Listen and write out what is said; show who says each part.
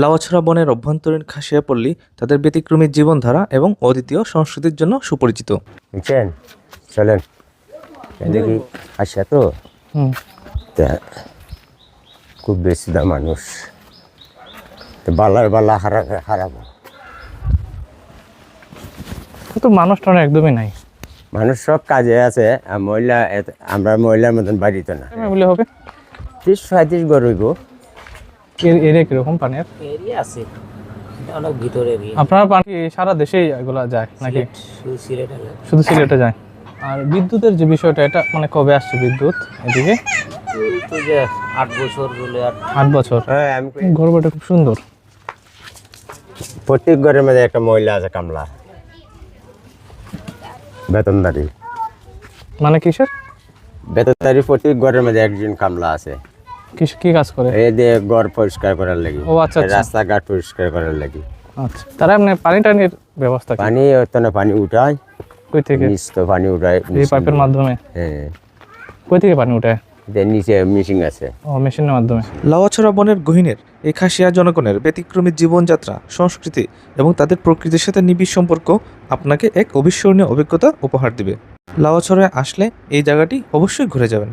Speaker 1: লাওয়াছড়া বনের অভ্যন্তরীণ খাসিয়া পল্লী তাদের ব্যতিক্রমী জীবনধারা এবং অদ্বিতীয় সংস্কৃতির জন্য সুপরিচিত।
Speaker 2: বুঝছেন? চলেন। দেখি আসা তো? তা খুব বেশি দাম মানুষ বালার বালা হারা হারাবো।
Speaker 3: কিন্তু মানুষ টান একদমই নাই।
Speaker 2: মানুষ সব কাজে আছে আর মহিলা আমরা মহিলার মতন বাড়িতে না।
Speaker 3: বলে হবে।
Speaker 2: ত্রিশ পঁয়ত্রিশ গড় হইব।
Speaker 3: এরিয়া কীরকম পানির?
Speaker 4: এরিয়া আছে। অনেক ভিতর
Speaker 3: আপনার পানি সারা দেশেই এগুলা যায় নাকি?
Speaker 4: শুধু সিলেট এলাকা
Speaker 3: শুধু সিলেটে যায়। আর বিদ্যুতের যে বিষয়টা এটা মানে কবে আসছে বিদ্যুৎ এদিকে?
Speaker 4: আট বছর আট
Speaker 3: আট বছর।
Speaker 2: হ্যাঁ আমি
Speaker 3: ঘর বাড়িটা খুব সুন্দর।
Speaker 2: প্রত্যেক ঘরের মধ্যে একটা মহিলা আছে কামলা। বেতনদারি।
Speaker 3: মানে কিসের?
Speaker 2: বেতনদারি প্রত্যেক ঘরের মধ্যে একজন কামলা আছে।
Speaker 3: কি কাজ করে?
Speaker 2: এই দিয়ে ঘর পরিষ্কার করার লাগি।
Speaker 3: ও, আচ্ছা, আচ্ছা।
Speaker 2: রাস্তাঘাট পরিষ্কার করার লাগি।
Speaker 3: আচ্ছা তারা এমনি পানি টানির ব্যবস্থা কি?
Speaker 2: পানি ওখানে পানি উঠায়।
Speaker 3: কই থেকে?
Speaker 2: নিচ তো পানি উঠায়
Speaker 3: এই পাইপের মাধ্যমে?
Speaker 2: হ্যাঁ।
Speaker 3: কই থেকে পানি উঠে
Speaker 2: যে নিচে মিশিং আছে।
Speaker 3: ও মেশিনের মাধ্যমে।
Speaker 1: লাওয়াছড়া বনের গহীনের এই খাসিয়া জনগণের ব্যতিক্রমী জীবনযাত্রা সংস্কৃতি এবং তাদের প্রকৃতির সাথে নিবিড় সম্পর্ক আপনাকে এক অবিস্মরণীয় অভিজ্ঞতা উপহার দিবে। লাওয়াছড়ায় আসলে এই জায়গাটি অবশ্যই ঘুরে যাবেন।